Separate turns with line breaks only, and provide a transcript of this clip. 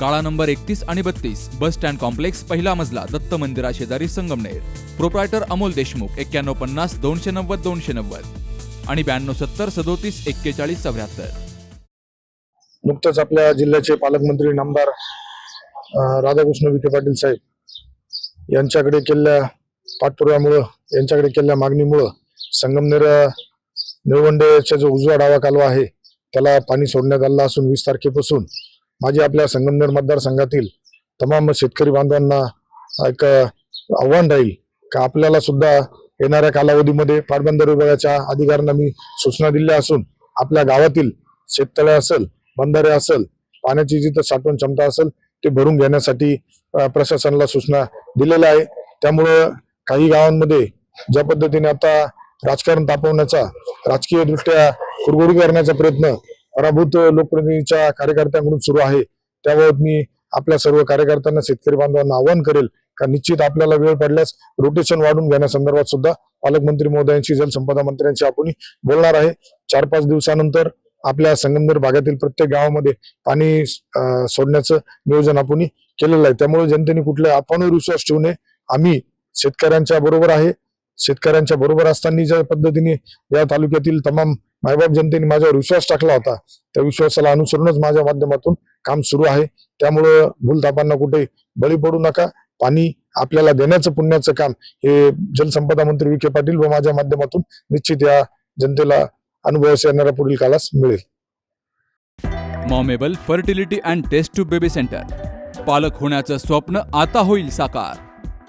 काळा नंबर एकतीस आणि बत्तीस बस स्टँड कॉम्प्लेक्स पहिला मजला दत्त मंदिरा शेजारी संगमनेर. प्रोप्रायटर अमोल देशमुख एक्क्याण्णव पन्नास दोनशे नव्वद दोनशे नव्वद. आणि ब्याण्णव सत्तर सदोतीस एक्केचाळीस चौऱ्याहत्तर.
नुकतंच आपल्या जिल्ह्याचे पालकमंत्री नामदार राधाकृष्ण विखे पाटील साहेब यांच्याकडे केलेल्या पाठपुराव्यामुळं यांच्याकडे केलेल्या मागणीमुळं संगमनेर निळवंडेचा जो उजवा डावा कालवा आहे त्याला पाणी सोडण्यात आलं असून वीस तारखेपासून माझी आपल्या संगमनेर मतदारसंघातील तमाम शेतकरी बांधवांना एक आव्हान राहील का आपल्याला सुद्धा येणाऱ्या कालावधीमध्ये पाटबंदर विभागाच्या अधिकाऱ्यांना मी सूचना दिल्या असून आपल्या गावातील शेततळे असेल बंधारे असेल पाण्याची जिथं साठवण क्षमता असेल ते भरून घेण्यासाठी प्रशासनाला सूचना दिलेल्या आहे. त्यामुळं काही गावांमध्ये ज्या पद्धतीने आता राजकारण तापवण्याचा राजकीयदृष्ट्या दृष्ट्या करण्याचा प्रयत्न पराभूत लोकप्रतिनिधीच्या कार्यकर्त्यांकडून सुरू आहे. त्याबाबत मी आपल्या सर्व कार्यकर्त्यांना शेतकरी बांधवांना आवाहन करेल का? निश्चित आपल्याला वेळ पडल्यास रोटेशन वाढून घेण्यासंदर्भात सुद्धा पालकमंत्री महोदयांशी जलसंपदा मंत्र्यांशी आपण बोलणार आहे. चार पाच दिवसानंतर आपल्या संगमनेर भागातील प्रत्येक गावामध्ये पाणी सोडण्याचं नियोजन आपण केलेलं आहे. त्यामुळे जनतेने कुठल्या आपण विश्वास ठेवू नये. आम्ही शेतकऱ्यांच्या बरोबर आहे. शेतकऱ्यांच्या बरोबर असताना ज्या पद्धतीने या तालुक्यातील तमाम मायबाप जनतेने माझ्यावर विश्वास टाकला होता त्या विश्वासाला अनुसरूनच माझ्या माध्यमातून काम सुरू आहे. त्यामुळं भूलतापांना कुठे बळी पडू नका. पाणी आपल्याला देण्याचं पुण्याचं काम हे जलसंपदा मंत्री विखे पाटील व माझ्या माध्यमातून निश्चित या जनतेला अनुभवास येणाऱ्या पुढील काळास मिळेल.
मॉमेबल fertility and test tube baby centre. पालक होण्याचं स्वप्न आता होईल साकार.